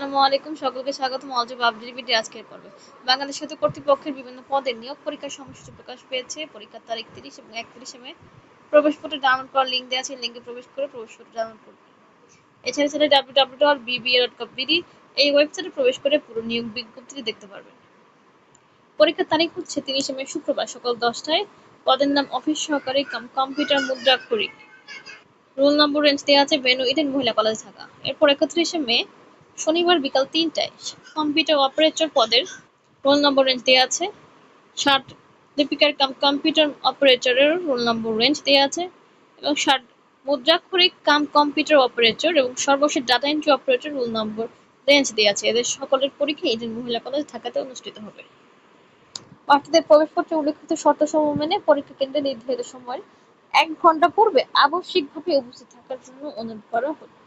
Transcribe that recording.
আসসালামু আলাইকুম, সকলকে স্বাগতম। অলজব ভিডিও আজকের পর্বে। বাংলাদেশ সেতু কর্তৃপক্ষের বিভিন্ন পদের নিয়োগ পরীক্ষার সময়সূচি প্রকাশ পেয়েছে। পরীক্ষার তারিখ তিরিশ এবং একত্রিশে মে। প্রবেশপত্র ডাউনলোড করার লিঙ্ক দেওয়া আছে লিঙ্কে প্রবেশ করে প্রবেশপত্র ডাউনলোড এছাড়া সেটা W W dot BBA dot com BD এই ওয়েবসাইটে প্রবেশ করে পুরো নিয়োগ বিজ্ঞপ্তিটি দেখতে পারবেন। পরীক্ষার তারিখ হচ্ছে তিরিশে মে, শুক্রবার সকাল দশটায়। পদের নাম অফিস সহকারী কাম কম্পিউটার মুদ্রাক্ষরিক রোল নম্বর রেঞ্জ দেওয়া আছে, বেনু ইডেন, মহিলা কলেজ ঢাকা এরপর একত্রিশে মে শনিবার বিকাল তিনটায় কম্পিউটার অপারেটর পদের রোল নম্বর রেঞ্জ দেওয়া আছে। ষাট লিপিকার কাম কম্পিউটার অপারেটরের রোল নম্বর রেঞ্জ দেওয়া আছে এবং ষাট মুদ্রাক্ষরিক কাম কম্পিউটার অপারেটর এবং সর্বশেষ data entry operator roll number range দেওয়া আছে। এদের সকলের পরীক্ষা ইডেন মহিলা কলেজ ঢাকাতে অনুষ্ঠিত হবে। প্রার্থীদের প্রবেশপত্রে উল্লেখিত শর্তসমূহ মেনে পরীক্ষা কেন্দ্রে নির্ধারিত সময়ের এক ঘণ্টা পূর্বে আবশ্যিকভাবে উপস্থিত থাকার জন্য অনুরোধ করা হচ্ছে